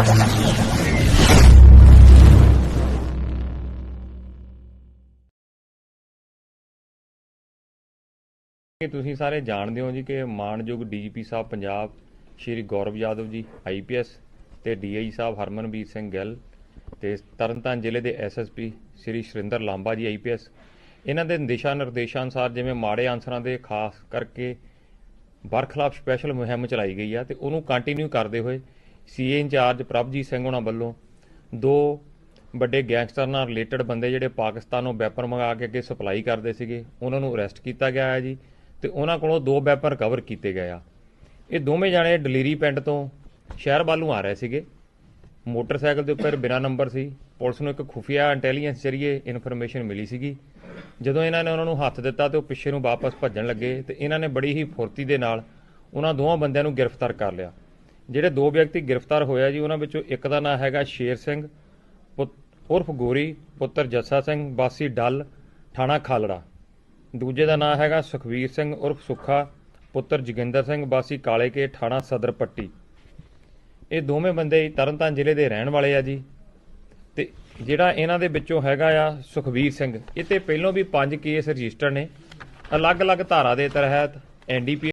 ਕਿ ਤੁਸੀਂ ਸਾਰੇ ਜਾਣਦੇ ਹੋ ਜੀ ਕਿ ਮਾਨਯੋਗ ਡੀਜੀਪੀ ਸਾਹਿਬ ਪੰਜਾਬ, ਸ਼੍ਰੀ ਗੌਰਵ ਯਾਦਵ ਜੀ ਆਈਪੀਐਸ ਤੇ ਡੀਆਈ ਸਾਹਿਬ ਹਰਮਨਵੀਰ ਸਿੰਘ ਗਿੱਲ ਤੇ ਤਰਨਤਾਰਨ ਜ਼ਿਲ੍ਹੇ ਦੇ ਐਸਐਸਪੀ ਸ਼੍ਰੀ ਸ਼ਰਿੰਦਰ ਲਾਂਬਾ ਜੀ ਆਈਪੀਐਸ ਇਹਨਾਂ ਦੇ ਦਿਸ਼ਾ ਨਿਰਦੇਸ਼ਾਂ ਅਨੁਸਾਰ ਜਿਵੇਂ ਮਾੜੇ ਆਨਸਰਾਂ ਦੇ ਖਾਸ ਕਰਕੇ ਬਰਖਲਾਫ ਸਪੈਸ਼ਲ ਮੁਹਿੰਮ ਚਲਾਈ ਗਈ ਆ ਤੇ ਉਹਨੂੰ ਕੰਟੀਨਿਊ ਕਰਦੇ ਹੋਏ ਸੀਏ ਇੰਚਾਰਜ ਪ੍ਰਭਜੀਤ ਸਿੰਘ ਉਹਨਾਂ ਵੱਲੋਂ ਦੋ ਵੱਡੇ ਗੈਂਗਸਟਰ ਨਾਲ ਰਿਲੇਟਡ ਬੰਦੇ ਜਿਹੜੇ ਪਾਕਿਸਤਾਨੋਂ ਵੈਪਨ ਮੰਗਾ ਕੇ ਅੱਗੇ ਸਪਲਾਈ ਕਰਦੇ ਸੀਗੇ, ਉਹਨਾਂ ਨੂੰ ਅਰੈਸਟ ਕੀਤਾ ਗਿਆ ਹੈ ਜੀ ਤੇ ਉਹਨਾਂ ਕੋਲੋਂ ਦੋ ਵੈਪਨ ਰਿਕਵਰ ਕੀਤੇ ਗਏ ਆ। ਇਹ ਦੋਵੇਂ ਜਾਣੇ ਡਲੀਰੀ ਪਿੰਡ ਤੋਂ ਸ਼ਹਿਰ ਵੱਲੋਂ ਆ ਰਹੇ ਸੀਗੇ। ਮੋਟਰਸਾਈਕਲ ਦੇ ਉੱਪਰ ਬਿਨਾ ਨੰਬਰ ਸੀ। ਪੁਲਿਸ ਨੂੰ ਇੱਕ ਖੁਫੀਆ ਇੰਟੈਲੀਜੈਂਸ ਜ਼ਰੀਏ ਇਨਫੋਰਮੇਸ਼ਨ ਮਿਲੀ ਸੀਗੀ। ਜਦੋਂ ਇਹਨਾਂ ਨੇ ਉਹਨਾਂ ਨੂੰ ਹੱਥ ਦਿੱਤਾ ਤੇ ਉਹ ਪਿੱਛੇ ਨੂੰ ਵਾਪਸ ਭੱਜਣ ਲੱਗੇ ਤੇ ਇਹਨਾਂ ਨੇ ਬੜੀ ਹੀ ਫੁਰਤੀ ਦੇ ਨਾਲ ਉਹਨਾਂ ਦੋਵਾਂ ਬੰਦਿਆਂ ਨੂੰ ਗ੍ਰਿਫਤਾਰ ਕਰ ਲਿਆ। ਜਿਹੜੇ ਦੋ ਵਿਅਕਤੀ ਗ੍ਰਿਫਤਾਰ ਹੋਇਆ ਜੀ, ਉਹਨਾਂ ਵਿੱਚੋਂ ਇੱਕ ਦਾ ਨਾਮ ਹੈਗਾ ਸ਼ੇਰ ਸਿੰਘ, ਪੁੱਤ- ਉਰਫ ਗੋਰੀ, ਪੁੱਤਰ ਜੱਸਾ ਸਿੰਘ ਬਾਸੀ ਡੱਲ, ਥਾਣਾ ਖਾਲੜਾ। ਦੂਜੇ ਦਾ ਨਾਮ ਹੈਗਾ ਸੁਖਵੀਰ ਸਿੰਘ ਉਰਫ ਸੁੱਖਾ, ਪੁੱਤਰ ਜੋਗਿੰਦਰ ਸਿੰਘ ਬਾਸੀ ਕਾਲੇ ਕੇ ਥਾਣਾ ਸਦਰ ਪੱਟੀ। ਇਹ ਦੋਵੇਂ ਬੰਦੇ ਤਰਨਤਾਰਨ ਜ਼ਿਲ੍ਹੇ ਦੇ ਰਹਿਣ ਵਾਲੇ ਆ ਜੀ। ਤੇ ਜਿਹੜਾ ਇਹਨਾਂ ਦੇ ਵਿੱਚੋਂ ਹੈਗਾ ਆ ਸੁਖਵੀਰ ਸਿੰਘ, ਇਹ ਤੇ ਪਹਿਲਾਂ ਵੀ 5 ਕੇਸ ਰਜਿਸਟਰ ਨੇ। ਅਲੱਗ-ਅਲੱਗ ਧਾਰਾ ਦੇ ਤਹਿਤ ਐਨਡੀਪੀ